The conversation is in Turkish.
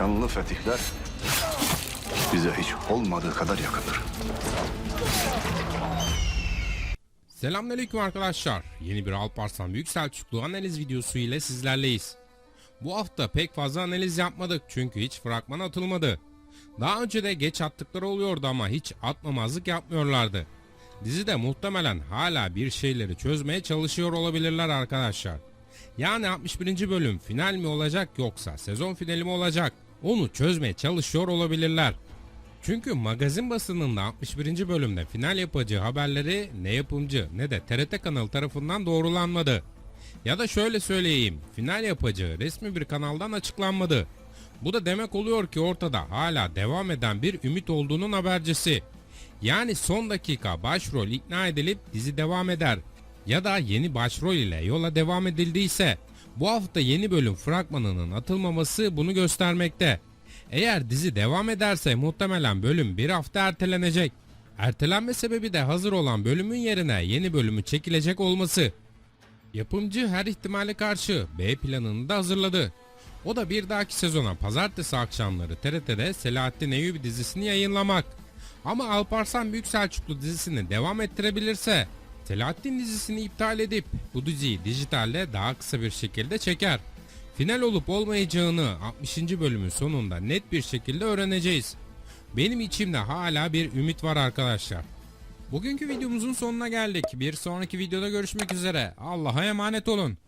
şanlı fetihler bize hiç olmadığı kadar yakındır. Selamünaleyküm arkadaşlar. Yeni bir Alparslan Büyük Selçuklu analiz videosu ile sizlerleyiz. Bu hafta pek fazla analiz yapmadık çünkü hiç fragman atılmadı. Daha önce de geç attıkları oluyordu ama hiç atmamazlık yapmıyorlardı. Dizide muhtemelen hala bir şeyleri çözmeye çalışıyor olabilirler arkadaşlar. Yani 61. bölüm final mi olacak yoksa sezon finali mi olacak? Onu çözmeye çalışıyor olabilirler. Çünkü magazin basınında 61. bölümde final yapacağı haberleri ne yapımcı ne de TRT kanalı tarafından doğrulanmadı. Ya da şöyle söyleyeyim, final yapacağı resmi bir kanaldan açıklanmadı. Bu da demek oluyor ki ortada hala devam eden bir ümit olduğunun habercisi. Yani son dakika başrol ikna edilip dizi devam eder. Ya da yeni başrol ile yola devam edildiyse bu hafta yeni bölüm fragmanının atılmaması bunu göstermekte. Eğer dizi devam ederse muhtemelen bölüm bir hafta ertelenecek. Ertelenme sebebi de hazır olan bölümün yerine yeni bölümü çekilecek olması. Yapımcı her ihtimale karşı B planını da hazırladı. O da bir dahaki sezona pazartesi akşamları TRT'de Selahattin Eyyubi dizisini yayınlamak. Ama Alparslan Büyük Selçuklu dizisini devam ettirebilirse Selahattin dizisini iptal edip bu diziyi dijitalde daha kısa bir şekilde çeker. Final olup olmayacağını 60. bölümün sonunda net bir şekilde öğreneceğiz. Benim içimde hala bir ümit var arkadaşlar. Bugünkü videomuzun sonuna geldik. Bir sonraki videoda görüşmek üzere. Allah'a emanet olun.